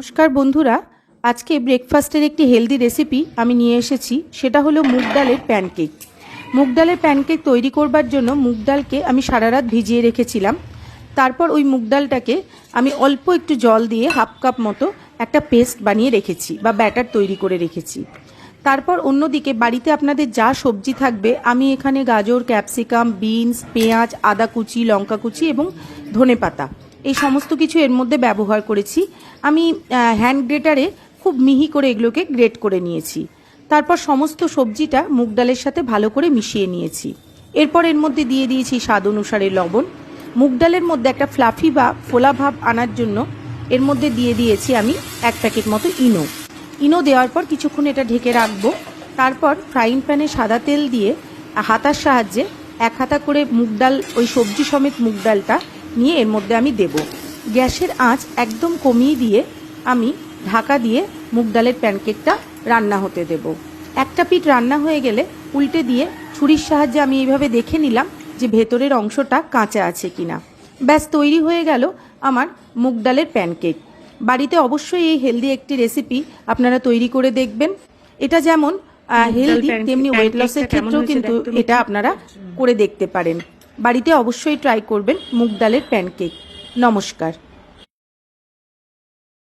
নমস্কার বন্ধুরা, আজকে ব্রেকফাস্টের একটি হেলদি রেসিপি আমি নিয়ে এসেছি, সেটা হলো মুগ ডালের প্যানকেক মুগ ডালের প্যানকেক তৈরি করবার জন্য মুগ ডালকে আমি সারা রাত ভিজিয়ে রেখেছিলাম। তারপর ওই মুগ ডালটাকে আমি অল্প একটু জল দিয়ে হাফ কাপ মতো একটা পেস্ট বানিয়ে রেখেছি বা ব্যাটার তৈরি করে রেখেছি। তারপর অন্যদিকে বাড়িতে আপনাদের যা সবজি থাকবে, আমি এখানে গাজর ক্যাপসিকাম বিনস পেঁয়াজ, আদা কুচি, লঙ্কা কুচি এবং ধনে পাতা এই সমস্ত কিছু এর মধ্যে ব্যবহার করেছি। আমি হ্যান্ড গ্রেটারে খুব মিহি করে এগুলোকে গ্রেট করে নিয়েছি। তারপর সমস্ত সবজিটা মুগ ডালের সাথে ভালো করে মিশিয়ে নিয়েছি। এরপর এর মধ্যে দিয়ে দিয়েছি স্বাদ অনুসারে লবণ। মুগ ডালের মধ্যে একটা ফ্লাফি বা ফোলা ভাব আনার জন্য এর মধ্যে দিয়ে দিয়েছি আমি এক প্যাকেট মতো ইনো। ইনো দেওয়ার পর কিছুক্ষণ এটা ঢেকে রাখব। তারপর ফ্রাইং প্যানে সাদা তেল দিয়ে হাতার সাহায্যে এক হাতা করে মুগ ডাল, ওই সবজি সমেত মুগ ডালটা নিয়ে এর মধ্যে আমি দেব। গ্যাসের আঁচ একদম কমিয়ে দিয়ে আমি ঢাকা দিয়ে মুগ ডালের প্যানকেকটা রান্না হতে দেব। একটা পিঠ রান্না হয়ে গেলে উল্টে দিয়ে ছুরির সাহায্যে আমি এইভাবে দেখে নিলাম যে ভেতরের অংশটা কাঁচা আছে কিনা। ব্যাস তৈরি হয়ে গেল আমার মুগ ডালের প্যানকেক। বাড়িতে অবশ্যই এই হেলদি একটি রেসিপি আপনারা তৈরি করে দেখবেন। এটা যেমন হেলদি তেমনি ওয়েট লসের ক্ষেত্রেও কিন্তু এটা আপনারা করে দেখতে পারেন। বাড়িতে অবশ্যই ট্রাই করবেন মুগ ডালের প্যানকেক নমস্কার।